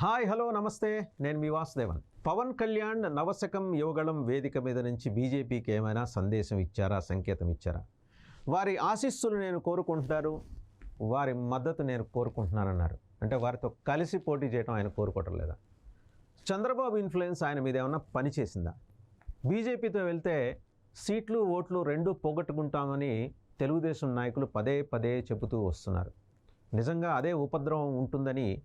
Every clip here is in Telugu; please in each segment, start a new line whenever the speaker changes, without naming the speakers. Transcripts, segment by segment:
హాయ్ హలో నమస్తే. నేను మీ వాసుదేవన్. పవన్ కళ్యాణ్ నవశకం యువగళం వేదిక మీద నుంచి బీజేపీకి ఏమైనా సందేశం ఇచ్చారా సంకేతం ఇచ్చారా? వారి ఆశీస్సులు నేను కోరుకుంటున్నారు వారి మద్దతు నేను కోరుకుంటున్నానన్నారు. అంటే వారితో కలిసి పోటీ చేయడం ఆయన కోరుకోవటం లేదా? చంద్రబాబు ఇన్ఫ్లుయెన్స్ ఆయన మీద ఏమన్నా పనిచేసిందా బీజేపీతో వెళ్తే సీట్లు ఓట్లు రెండు పోగొట్టుకుంటామని తెలుగుదేశం నాయకులు పదే పదే చెబుతూ వస్తున్నారు. నిజంగా అదే ఉపద్రవం ఉంటుందని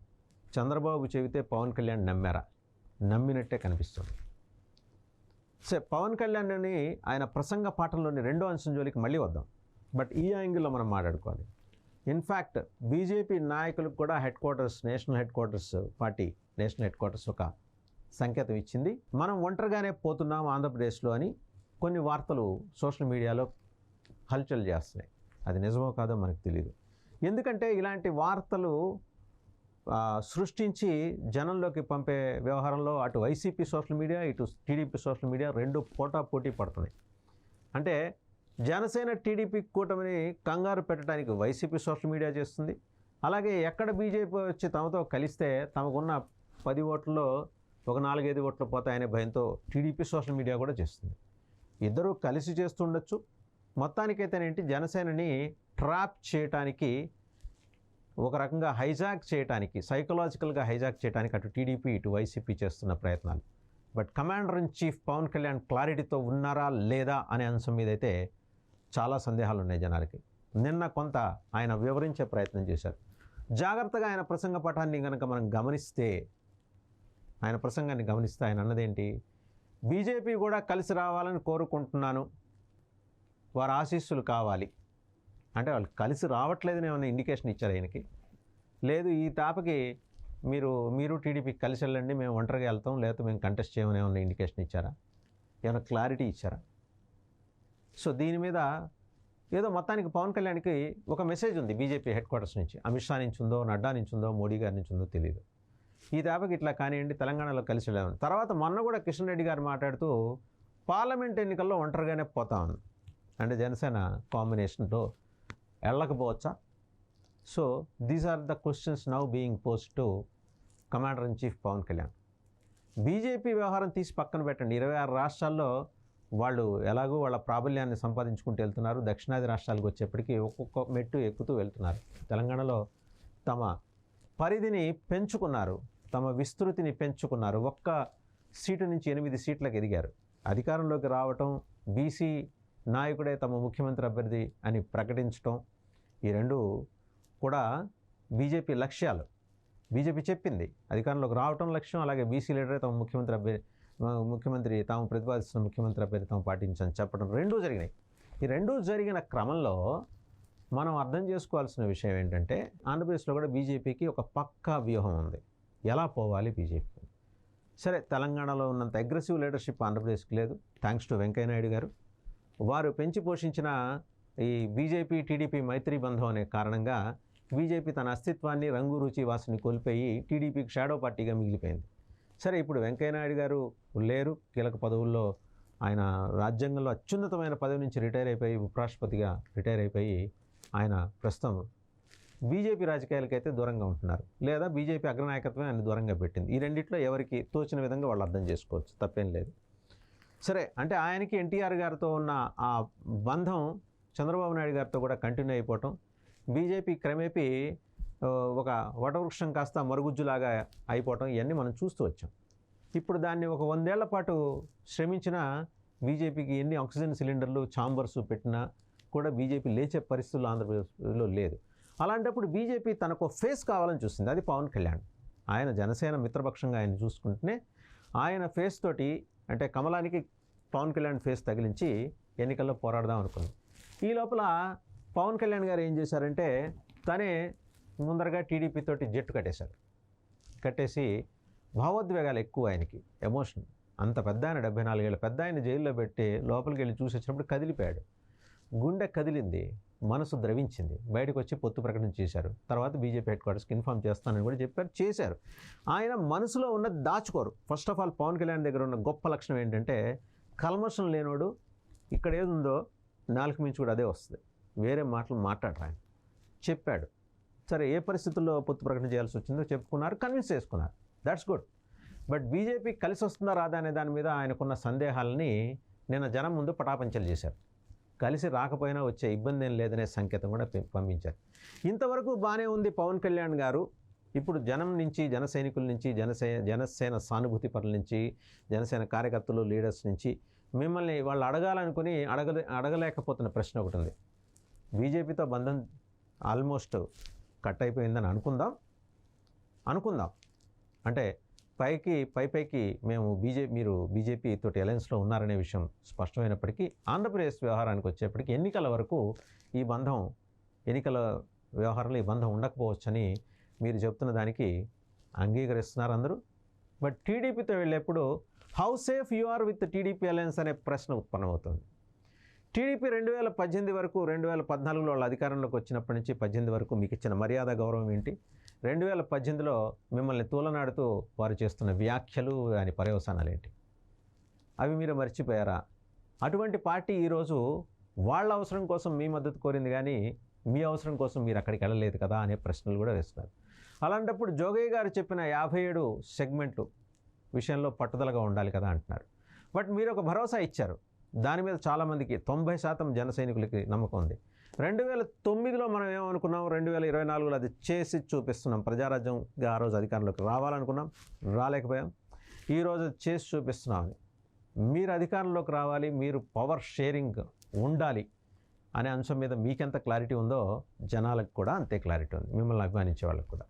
చంద్రబాబు చెబితే పవన్ కళ్యాణ్ నమ్మారా? నమ్మినట్టే కనిపిస్తుంది. సరే పవన్ కళ్యాణ్ అని ఆయన ప్రసంగ పాఠంలోని రెండో అంశం జోలికి మళ్ళీ వద్దాం. బట్ ఈ యాంగిల్లో మనం మాట్లాడుకోవాలి. ఇన్ఫ్యాక్ట్ బీజేపీ నాయకులకు కూడా headquarters national headquarters party national headquarters ఒక సంకేతం ఇచ్చింది. మనం ఒంటరిగానే పోతున్నాం ఆంధ్రప్రదేశ్లో అని కొన్ని వార్తలు సోషల్ మీడియాలో హల్చల్ చేస్తున్నాయి. అది నిజమో కాదో మనకు తెలియదు ఎందుకంటే ఇలాంటి వార్తలు సృష్టించి జనంలోకి పంపే వ్యవహారంలో అటు వైసీపీ సోషల్ మీడియా ఇటు టీడీపీ సోషల్ మీడియా రెండు పోటా పోటీ పడుతున్నాయి. అంటే జనసేన టీడీపీ కూటమిని కంగారు పెట్టడానికి వైసీపీ సోషల్ మీడియా చేస్తుంది. అలాగే ఎక్కడ బీజేపీ వచ్చి తమతో కలిస్తే తమకున్న పది ఓట్లలో ఒక నాలుగైదు ఓట్లు పోతాయనే భయంతో టీడీపీ సోషల్ మీడియా కూడా చేస్తుంది. ఇద్దరూ కలిసి చేస్తుండొచ్చు మొత్తానికైతేనేంటి జనసేనని ట్రాప్ చేయటానికి ఒక రకంగా హైజాక్ చేయడానికి సైకలాజికల్గా హైజాక్ చేయడానికి అటు టీడీపీ ఇటు వైసీపీ చేస్తున్న ప్రయత్నాలు. But commander in chief Pavan Kalyan క్లారిటీతో ఉన్నారా లేదా అనే అంశం మీద అయితే చాలా సందేహాలు ఉన్నాయి జనాలకి. నిన్న కొంత ఆయన వివరించే ప్రయత్నం చేశారు. జాగ్రత్తగా ఆయన ప్రసంగ పటాన్ని కనుక మనం గమనిస్తే ఆయన ప్రసంగాన్ని గమనిస్తే ఆయన అన్నదేంటి? బీజేపీ కూడా కలిసి రావాలని కోరుకుంటున్నాను. వారి ఆశీస్సులు కావాలి. అంటే వాళ్ళు కలిసి రావట్లేదని ఏమైనా ఇండికేషన్ ఇచ్చారు ఆయనకి లేదు ఈ తాపకి మీరు మీరు టీడీపీకి కలిసి వెళ్ళండి మేము ఒంటరిగా వెళ్తాం లేకపోతే మేము కంటెస్ట్ చేయమని ఏమైనా ఇండికేషన్ ఇచ్చారా? ఏమైనా క్లారిటీ ఇచ్చారా? సో దీని మీద ఏదో మొత్తానికి పవన్ కళ్యాణ్కి ఒక మెసేజ్ ఉంది బీజేపీ హెడ్ క్వార్టర్స్ నుంచి. అమిత్ షా నుంచి ఉందో నడ్డా నుంచి ఉందో మోడీ గారి నుంచి ఉందో తెలియదు ఈ తాపకి ఇట్లా కానివ్వండి తెలంగాణలో కలిసి వెళ్ళామని. తర్వాత మొన్న కూడా కిషన్ రెడ్డి గారు మాట్లాడుతూ పార్లమెంట్ ఎన్నికల్లో ఒంటరిగానే పోతామని అంటే జనసేన కాంబినేషన్తో వెళ్ళకపోవచ్చా? So these are the questions now being posed to commander in chief Pavan Kalyan BJP వ్యవహారం తీసి పక్కన పెట్టండి. ఇరవై ఆరు రాష్ట్రాల్లో వాళ్ళు ఎలాగో వాళ్ళ ప్రాబల్యాన్ని సంపాదించుకుంటూ వెళ్తున్నారు. దక్షిణాది రాష్ట్రాలకు వచ్చేప్పటికీ ఒక్కొక్క మెట్టు ఎక్కుతూ వెళ్తున్నారు. తెలంగాణలో తమ పరిధిని పెంచుకున్నారు. తమ విస్తృతిని పెంచుకున్నారు. ఒక్క సీటు నుంచి ఎనిమిది సీట్లకు ఎదిగారు. అధికారంలోకి రావటం బీసీ నాయకుడే తమ ముఖ్యమంత్రి అభ్యర్థి అని ప్రకటించటం ఈ రెండు కూడా బీజేపీ లక్ష్యాలు. బీజేపీ చెప్పింది అధికారంలోకి రావటం లక్ష్యం అలాగే బీసీ లీడరే తమ ముఖ్యమంత్రి అభ్యర్థి ముఖ్యమంత్రి తాము ప్రతిపాదిస్తున్న ముఖ్యమంత్రి అభ్యర్థి తాము పాటించని చెప్పడం రెండూ జరిగినాయి. ఈ రెండూ జరిగిన క్రమంలో మనం అర్థం చేసుకోవాల్సిన విషయం ఏంటంటే ఆంధ్రప్రదేశ్లో కూడా బీజేపీకి ఒక పక్కా వ్యూహం ఉంది. ఎలా పోవాలి బీజేపీ? సరే తెలంగాణలో ఉన్నంత అగ్రెసివ్ లీడర్షిప్ ఆంధ్రప్రదేశ్కి లేదు. థ్యాంక్స్ టు వెంకయ్యనాయుడు గారు. వారు పెంచి పోషించిన ఈ బీజేపీ టీడీపీ మైత్రి బంధం అనే కారణంగా బీజేపీ తన అస్తిత్వాన్ని రంగు రుచి వాసిని కోల్పోయి టీడీపీకి షాడో పార్టీగా మిగిలిపోయింది. సరే ఇప్పుడు వెంకయ్యనాయుడు గారు లేరు. కీలక పదవుల్లో ఆయన రాజ్యాంగంలో అత్యున్నతమైన పదవి నుంచి రిటైర్ అయిపోయి ఉపరాష్ట్రపతిగా రిటైర్ అయిపోయి ఆయన ప్రస్తుతం బీజేపీ రాజకీయాలకైతే దూరంగా ఉంటున్నారు. లేదా బీజేపీ అగ్రనాయకత్వం ఆయన దూరంగా పెట్టింది. ఈ రెండిట్లో ఎవరికి తోచిన విధంగా వాళ్ళు అర్థం చేసుకోవచ్చు. తప్పేం లేదు. సరే అంటే ఆయనకి ఎన్టీఆర్ గారితో ఉన్న ఆ బంధం చంద్రబాబు నాయుడు గారితో కూడా కంటిన్యూ అయిపోవటం. బీజేపీ క్రమేపీ ఒక వటవృక్షం కాస్త మరుగుజ్జులాగా అయిపోవటం ఇవన్నీ మనం చూస్తూ వచ్చాం. ఇప్పుడు దాన్ని ఒక వందేళ్ళ పాటు శ్రమించిన బీజేపీకి ఎన్ని ఆక్సిజన్ సిలిండర్లు ఛాంబర్స్ పెట్టినా కూడా బీజేపీ లేచే పరిస్థితులు ఆంధ్రప్రదేశ్లో లేదు. అలాంటప్పుడు బీజేపీ తనకు ఫేస్ కావాలని చూసింది. అది పవన్ కళ్యాణ్. ఆయన జనసేన మిత్రపక్షంగా ఆయన చూసుకుంటేనే ఆయన ఫేస్ తోటి అంటే కమలానికి పవన్ కళ్యాణ్ ఫేస్ తగిలించి ఎన్నికల్లో పోరాడదాం అనుకుంది ఈ లోపల పవన్ కళ్యాణ్ గారు ఏం చేశారంటే తనే ముందరగా టీడీపీ తోటి జట్టు కట్టేశారు. కట్టేసి భావోద్వేగాలు ఎక్కువ ఆయనకి ఎమోషన్. అంత పెద్ద ఆయన డెబ్బై నాలుగేళ్ళ. పెద్ద ఆయన జైల్లో పెట్టి లోపలికి వెళ్ళి చూసి వచ్చినప్పుడు కదిలిపోయాడు. గుండె కదిలింది మనసు ద్రవించింది. బయటకు వచ్చి పొత్తు ప్రకటన చేశారు. తర్వాత బీజేపీ హెడ్ క్వార్టర్స్కి ఇన్ఫామ్ చేస్తానని కూడా చెప్పారు చేశారు. ఆయన మనసులో ఉన్నది దాచుకోరు. First of all Pavan Kalyan దగ్గర ఉన్న గొప్ప లక్షణం ఏంటంటే కల్మషం లేనోడు ఇక్కడ ఏదుందో నాలుగు మించి కూడా అదే వస్తుంది. వేరే మాటలు మాట్లాడరు ఆయన? చెప్పాడు. సరే ఏ పరిస్థితుల్లో పొత్తు ప్రకటన చేయాల్సి వచ్చిందో చెప్పుకున్నారు కన్విన్స్ చేసుకున్నారు. దాట్స్ గుడ్ బట్ బీజేపీ కలిసి వస్తుందా రాదా అనే దాని మీద ఆయనకున్న సందేహాలని నిన్న జనం ముందు పటాపంచలు చేశారు. కలిసి రాకపోయినా వచ్చే ఇబ్బంది ఏం లేదనే సంకేతం కూడా పంపించారు. ఇంతవరకు బాగానే ఉంది పవన్ కళ్యాణ్ గారు. ఇప్పుడు జనం నుంచి జన సైనికుల నుంచి జనసే జనసేన సానుభూతి పనుల నుంచి జనసేన కార్యకర్తలు లీడర్స్ నుంచి మిమ్మల్ని వాళ్ళు అడగాలనుకుని అడగలే అడగలేకపోతున్న ప్రశ్న ఒకటి ఉంది. బీజేపీతో బంధం ఆల్మోస్ట్ కట్ అయిపోయిందని అనుకుందాం. అనుకుందాం. అంటే పైకి పై పైకి మేము బీజేపీ మీరు బీజేపీ తోటి అలయన్స్లో ఉన్నారనే విషయం స్పష్టమైనప్పటికీ ఆంధ్రప్రదేశ్ వ్యవహారానికి వచ్చేప్పటికీ ఎన్నికల వరకు ఈ బంధం ఎన్నికల వ్యవహారంలో ఈ బంధం ఉండకపోవచ్చని మీరు చెప్తున్న దానికి అంగీకరిస్తున్నారు అందరూ. బట్ టీడీపీతో వెళ్ళేప్పుడు how safe you are with TDP alliance అనే ప్రశ్న ఉత్పన్నమవుతుంది. టీడీపీ రెండు వేల పద్దెనిమిది వరకు రెండు వేల పద్నాలుగులో వాళ్ళు అధికారంలోకి వచ్చినప్పటి నుంచి పద్దెనిమిది వరకు మీకు ఇచ్చిన మర్యాద గౌరవం ఏంటి? రెండు వేల పద్దెనిమిదిలో మిమ్మల్ని తూలనాడుతూ వారు చేస్తున్న వ్యాఖ్యలు దాని పర్యవసానాలు ఏంటి? అవి మీరు మర్చిపోయారా? అటువంటి పార్టీ ఈరోజు వాళ్ళ అవసరం కోసం మీ మద్దతు కోరింది కానీ మీ అవసరం కోసం మీరు అక్కడికి వెళ్ళలేదు కదా అనే ప్రశ్నలు కూడా వేస్తున్నారు. అలాంటప్పుడు జోగయ్య గారు చెప్పిన యాభై ఏడు సెగ్మెంట్లు విషయంలో పట్టుదలగా ఉండాలి కదా అంటున్నారు. బట్ మీరు ఒక భరోసా ఇచ్చారు. దాని మీద చాలామందికి తొంభై శాతం జన సైనికులకి నమ్మకం ఉంది. రెండు వేల తొమ్మిదిలో మనం ఏమనుకున్నాం? రెండు వేల ఇరవై నాలుగులో అది చేసి చూపిస్తున్నాం. ప్రజారాజ్యంగా ఆ రోజు అధికారంలోకి రావాలనుకున్నాం. రాలేకపోయాం. ఈరోజు చేసి చూపిస్తున్నామని మీరు అధికారంలోకి రావాలి. మీరు పవర్ షేరింగ్ ఉండాలి అనే అంశం మీద మీకెంత క్లారిటీ ఉందో జనాలకు కూడా అంతే క్లారిటీ ఉంది. మిమ్మల్ని అభిమానించే వాళ్ళకి కూడా.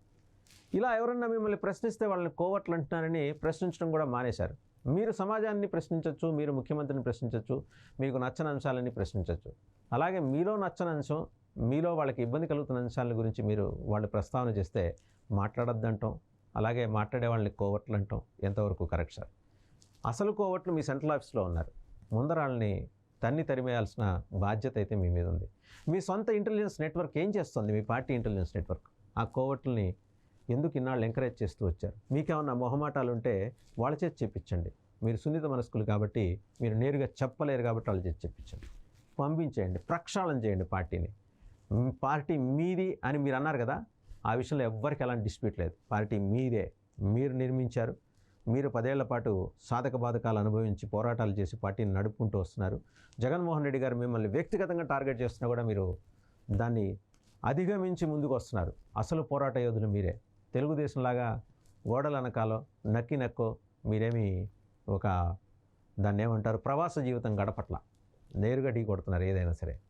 ఇలా ఎవరన్నా మిమ్మల్ని ప్రశ్నిస్తే వాళ్ళని కోవట్లు అంటున్నారని ప్రశ్నించడం కూడా మానేశారు. మీరు సమాజాన్ని ప్రశ్నించవచ్చు మీరు ముఖ్యమంత్రిని ప్రశ్నించవచ్చు మీకు నచ్చని అంశాలని ప్రశ్నించవచ్చు అలాగే మీలో నచ్చని అంశం మీలో వాళ్ళకి ఇబ్బంది కలుగుతున్న అంశాల గురించి మీరు వాళ్ళు ప్రస్తావన చేస్తే మాట్లాడొద్దంటాం అలాగే మాట్లాడే వాళ్ళని కోవట్లు అంటాం ఎంతవరకు కరెక్ట్ సార్? అసలు కోవట్లు మీ సెంట్రల్ ఆఫీస్లో ఉన్నారు. ముందర వాళ్ళని తన్ని తరిమేయాల్సిన బాధ్యత అయితే మీ మీద ఉంది. మీ సొంత ఇంటెలిజెన్స్ నెట్వర్క్ ఏం చేస్తుంది? మీ పార్టీ ఇంటెలిజెన్స్ నెట్వర్క్. ఆ కోవట్లని ఎందుకు ఇన్నాళ్ళు ఎంకరేజ్ చేస్తూ వచ్చారు? మీకేమన్నా మొహమాటాలు ఉంటే వాళ్ళ చేతి చెప్పించండి మీరు సున్నిత మనస్కులు కాబట్టి మీరు నేరుగా చెప్పలేరు కాబట్టి వాళ్ళ చేతి చెప్పించండి పంపించేయండి ప్రక్షాళన చేయండి పార్టీని. పార్టీ మీది అని మీరు అన్నారు కదా ఆ విషయంలో ఎవ్వరికి ఎలాంటి డిస్ప్యూట్ లేదు. పార్టీ మీదే. మీరు నిర్మించారు. మీరు పదేళ్ళ పాటు సాధక బాధకాలు అనుభవించి పోరాటాలు చేసి పార్టీని నడుపుకుంటూ వస్తున్నారు. జగన్మోహన్ రెడ్డి గారు మిమ్మల్ని వ్యక్తిగతంగా టార్గెట్ చేస్తున్నా కూడా మీరు దాన్ని అధిగమించి ముందుకు వస్తున్నారు. అసలు పోరాట యోధులు మీరే. తెలుగుదేశంలాగా గోడల వెనకాలో నక్కి నక్కో మీరేమి ఒక దాన్ని ఏమంటారు ప్రవాస జీవితం గడపట్ల నేరుగా ఢీ కొడుతున్నారు ఏదైనా సరే.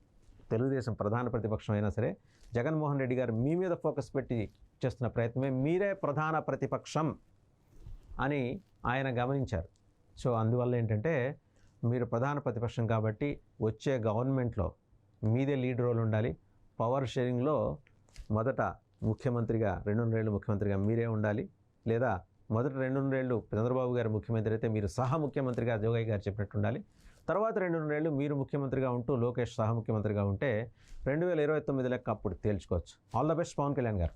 తెలుగుదేశం ప్రధాన ప్రతిపక్షం అయినా సరే జగన్మోహన్ రెడ్డి గారు మీ మీద ఫోకస్ పెట్టి చేస్తున్న ప్రయత్నమే మీరే ప్రధాన ప్రతిపక్షం అని ఆయన గమనించారు. సో అందువల్ల ఏంటంటే మీరు ప్రధాన ప్రతిపక్షం కాబట్టి వచ్చే గవర్నమెంట్లో మీదే లీడ్ రోల్ ఉండాలి. పవర్ షేరింగ్లో మొదట ముఖ్యమంత్రిగా రెండున్నరేళ్ళు ముఖ్యమంత్రిగా మీరే ఉండాలి. లేదా మొదట రెండున్నరేళ్ళు చంద్రబాబు గారు ముఖ్యమంత్రి అయితే మీరు సహా ముఖ్యమంత్రిగా జోగయ్య గారు చెప్పినట్టు ఉండాలి. తర్వాత రెండున్నరేళ్ళు మీరు ముఖ్యమంత్రిగా ఉంటూ లోకేష్ సహా ముఖ్యమంత్రిగా ఉంటే రెండు వేల ఇరవై తొమ్మిది లెక్క అప్పుడు తేల్చుకోవచ్చు. All the best Pavan Kalyan గారు.